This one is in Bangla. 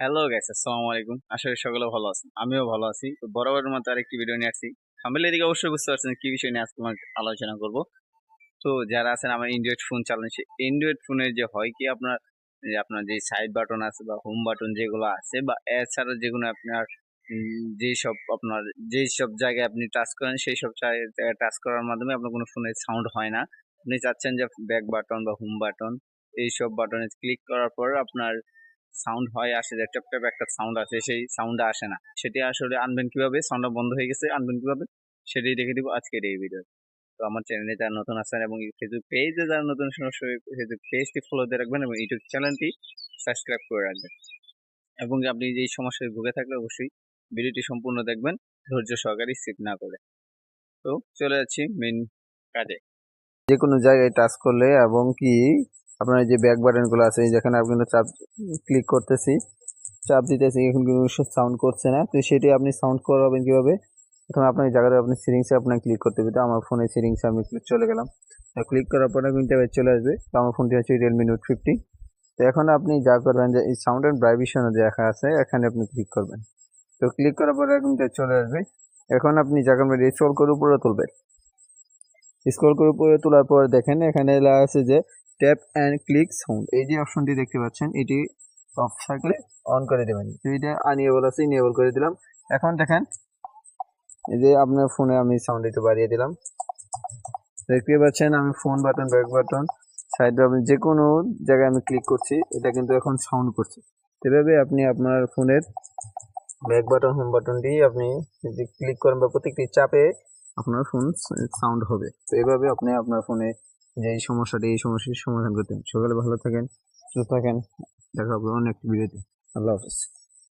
হ্যালো গাইস আসসালামু আলাইকুম। আশা করি সকলে ভালো আছেন। আমিও ভালো আছি। তো বরাবরের মতো আরেকটি ভিডিও নিয়ে আসছি। থাম্বেল এদিকে অবশ্যই বুঝতে পারছেন কি বিষয় নিয়ে আজকে আমার আলোচনা করব। তো যারা আছেন, আমার অ্যান্ড্রয়েড ফোন চালান সে অ্যান্ড্রয়েড ফোনের যে হয় কি আপনার, যে আপনার যে সাইড বাটন আছে বা হোম বাটন যেগুলো আছে বা এছাড়া যেগুলো আপনার যেই সব আপনার যেই সব জায়গায় আপনি টাচ করেন সেই সব জায়গায় টাচ করার মাধ্যমে আপনার কোনো ফোনের সাউন্ড হয় না। আপনি চাচ্ছেন যে ব্যাক বাটন বা হোম বাটন এইসব বাটনে ক্লিক করার পর আপনার সাউন্ড হয়, আসে যে ট্যাপ ট্যাপ একটা সাউন্ড আসে, সেই সাউন্ডটা আসে না। সেটি আসলে আনবেন কীভাবে? সাউন্ডটা বন্ধ হয়ে গেছে, আনবেন কীভাবে? সেটাই দেখে দিব আজকের এই ভিডিও তো। আমার চ্যানেলে যারা নতুন আছেন এবং ফেসবুক পেজে যারা নতুন অবশ্যই ফেসবুক পেজটি ফলো দিয়ে রাখবেন এবং ইউটিউব চ্যানেলটি সাবস্ক্রাইব করে রাখবেন। এবং আপনি যেই সমস্যায় ভুগে থাকলে অবশ্যই ভিডিওটি সম্পূর্ণ দেখবেন, ধৈর্য সহকারে স্কিপ না করে। তো চলে যাচ্ছি মেন কাজে। যে কোনো জায়গায় টাচ করলে এবং কি আপনার যে ব্যাক বাটনগুলো আছে যেখানে আপনি কিন্তু চাপ ক্লিক করতেছি, চাপ দিতেছি, এখন কিন্তু সাউন্ড করছে না। তো সেটি আপনি সাউন্ড করাবেন কীভাবে? প্রথমে আপনার এই জায়গাটা আপনি সিরিংসে আপনার ক্লিক করতে হবে। তো আমার ফোনে সিরিংসে আমি চলে গেলাম। তো ক্লিক করার পরে কিন্তু এবার চলে আসবে। তো আমার ফোনটি হচ্ছে রিয়েলমি নোট ফিফটি তো এখন আপনি যা করবেন যে এই সাউন্ড অ্যান্ড ভাইব্রেশন দেখা আছে, এখানে আপনি ক্লিক করবেন। তো ক্লিক করার পরে কিন্তু চলে আসবে। এখন আপনি যাকে আপনি স্ক্রল করে উপরে তুলবেন। স্ক্রল করে উপরে তোলার পর দেখেন এখানে আছে যে ট্যাপ অ্যান্ড ক্লিক সাউন্ড এই যে অপশনটি দেখতে পাচ্ছেন, এটি অফ থাকলে অন করে দেবেন। এইটা এটা আনইয়েবল আছে ইনেবল করে দিলাম। এখন দেখেন, এই যে আপনার ফোনে আমি সাউন্ড একটু বাড়িয়ে দিলাম। দেখতে পাচ্ছেন, আমি phone button back button side button যে কোনো জায়গায় আমি ক্লিক করছি, এটা কিন্তু এখন সাউন্ড করছে। এভাবে আপনি আপনার ফোনের ব্যাক বাটন হোম বাটন দিয়ে আপনি যদি ক্লিক করেন বা প্রত্যেকটি চাপে আপনার ফোন সাউন্ড হবে। তো এভাবে আপনি আপনার ফোনে যে সমস্যাটি, এই সমস্যার সমাধান করতেন সকালে ভালো থাকেন, সুস্থ থাকেন। দেখা হবে অন্য একটি ভিডিওতে আল্লাহ হাফিজ।